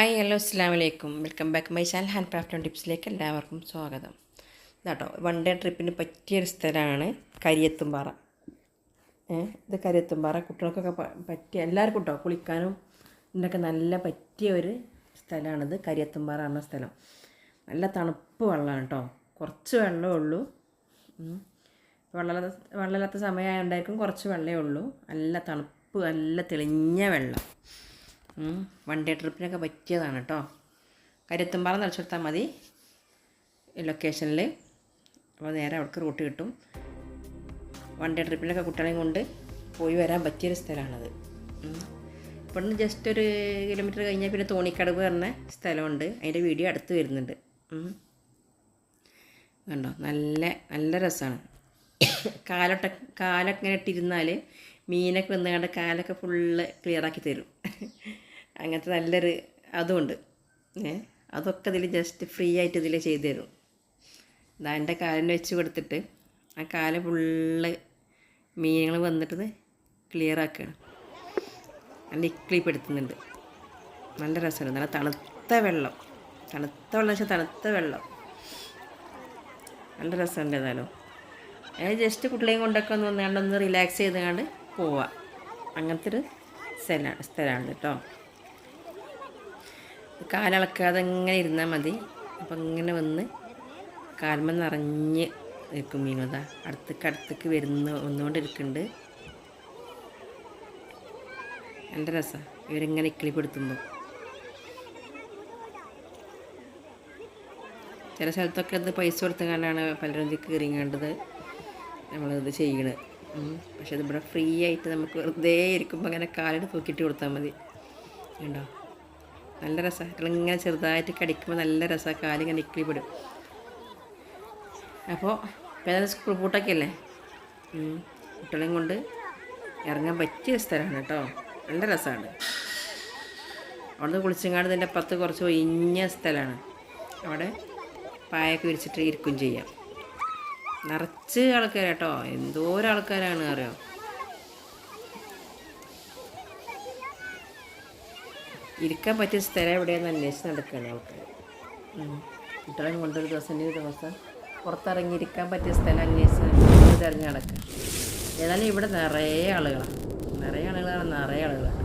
Hello അസ്സാം വലൈക്കും welcome back my channel hand craft and ടിപ്സിലേക്ക് എല്ലാവർക്കും സ്വാഗതം. ഇതാട്ടോ വൺ ഡേ ട്രിപ്പിന് പറ്റിയൊരു സ്ഥലമാണ് കരിയത്തുംപാറ. ഇത് കരിയത്തുംപാറ. കുട്ടികൾക്കൊക്കെ പറ്റിയ എല്ലാവർക്കും കേട്ടോ കുളിക്കാനും ഇതിനൊക്കെ നല്ല പറ്റിയ ഒരു സ്ഥലമാണിത്. കരിയത്തുംപാറ എന്ന സ്ഥലം. നല്ല തണുപ്പ് വെള്ളമാണ് കേട്ടോ കുറച്ച് വെള്ളമേ ഉള്ളൂ. വെള്ളമില്ലാത്ത വെള്ളമില്ലാത്ത സമയമായതുകൊണ്ടായിരിക്കും കുറച്ച് വെള്ളമേ ഉള്ളൂ. നല്ല തണുപ്പ് നല്ല തെളിഞ്ഞ വെള്ളം. വൺ ഡേ ട്രിപ്പിനൊക്കെ പറ്റിയതാണ് കേട്ടോ കരുത്തുമ്പാറ നിറച്ചെടുത്താൽ മതി. ലൊക്കേഷനിൽ അപ്പോൾ നേരെ അവർക്ക് റൂട്ട് കിട്ടും. വൺ ഡേ ട്രിപ്പിനൊക്കെ കുട്ടികളെയും കൊണ്ട് പോയി വരാൻ പറ്റിയൊരു സ്ഥലമാണത്. ഇവിടുന്ന് ജസ്റ്റ് ഒരു കിലോമീറ്റർ കഴിഞ്ഞാൽ പിന്നെ തോണിക്കടവ് പറഞ്ഞ സ്ഥലമുണ്ട്. അതിന്റെ വീഡിയോ അടുത്ത് വരുന്നുണ്ട്. കണ്ടോ? നല്ല നല്ല രസമാണ് കാലൊട്ട കാലൊക്കെ ഇങ്ങനെ ഇട്ടിരുന്നാൽ മീനൊക്കെ വന്നുകൊണ്ട് കാലൊക്കെ ഫുള്ള് ക്ലിയറാക്കി തരും. അങ്ങനത്തെ നല്ലൊരു അതുമുണ്ട് ഏ? അതൊക്കെ ഇതിൽ ജസ്റ്റ് ഫ്രീ ആയിട്ട് ഇതിൽ ചെയ്തു തരും. ഇതാ എന്റെ കാലിന് വെച്ച് കൊടുത്തിട്ട് ആ കാൽ ഫുള്ള് മീനുകൾ വന്നിട്ടത് ക്ലിയർ ആക്കുകയാണ് നല്ല ഇക്ലിപ്പെടുത്തുന്നുണ്ട് നല്ല രസമാണ് നല്ല തണുത്ത വെള്ളം. തണുത്ത വെള്ളം വെച്ചാൽ തണുത്ത വെള്ളം. നല്ല രസമുണ്ട് ഏതായാലും. അതായത് ജസ്റ്റ് കുട്ടികളെയും കൊണ്ടൊക്കെ ഒന്ന് വന്നുകൊണ്ട് ഒന്ന് റിലാക്സ് ചെയ്തുകൊണ്ട് പോവാം. അങ്ങനത്തെ ഒരു സ്ഥലമാണ് സ്ഥലമാണ് കേട്ടോ. കാലളക്കാതെ ഇങ്ങനെ ഇരുന്നാൽ മതി. അപ്പം ഇങ്ങനെ വന്ന് കാൽമ നിറഞ്ഞ് നിൽക്കും മീനുതാ അടുത്തേക്ക് അടുത്തേക്ക് വരുന്ന വന്നുകൊണ്ടിരിക്കുന്നുണ്ട്. നല്ല രസമാണ് ഇവരിങ്ങനെ ഇക്കിളിപ്പെടുത്തുമ്പോൾ ചില സ്ഥലത്തൊക്കെ അത് പൈസ കൊടുത്തുകൊണ്ടാണ് പലരും ഇത് കീറിങ്ങേണ്ടത് നമ്മളിത് ചെയ്യണത്. പക്ഷെ ഇതിവിടെ ഫ്രീ ആയിട്ട് നമുക്ക് വെറുതെ ഇരിക്കുമ്പോൾ അങ്ങനെ കാലിട്ട് തൂക്കിയിട്ട് കൊടുത്താൽ മതി. ഉണ്ടോ നല്ല രസമാണ് ഇങ്ങനെ ചെറുതായിട്ട് കടിക്കുമ്പോൾ നല്ല രസമാണ് കാലിങ്ങനെ ഇക്കിളി പെടും. അപ്പോൾ ഏതായാലും സ്കൂൾ പൂട്ടൊക്കെ അല്ലേ. കുട്ടികളെയും കൊണ്ട് ഇറങ്ങാൻ പറ്റിയ സ്ഥലമാണ് കേട്ടോ. നല്ല രസമാണ് അവിടുന്ന് കുളിച്ചങ്ങാട് ഇതിന്റെ പത്ത് കുറച്ച് ഒഴിഞ്ഞ സ്ഥലമാണ്. അവിടെ പായൊക്കെ വിരിച്ചിട്ട് ഇരിക്കും ചെയ്യാം. നിറച്ച് ആൾക്കാരാണ് കേട്ടോ. എന്തോരം ആൾക്കാരാണ് അറിയോ ഇരിക്കാൻ പറ്റിയ സ്ഥലം എവിടെയാണെന്ന് അന്വേഷിച്ച് നടക്കുകയാണ് ആൾക്കാർ കുട്ടികളെ കൊണ്ടൊരു ദിവസം ഒരു ദിവസം പുറത്തിറങ്ങി ഇരിക്കാൻ പറ്റിയ സ്ഥലം അന്വേഷിച്ച് തിരഞ്ഞു നടക്കുക ഏതായാലും ഇവിടെ നിറയെ ആളുകളാണ്. നിറയെ ആളുകളാണ് നിറയെ ആളുകളാണ്.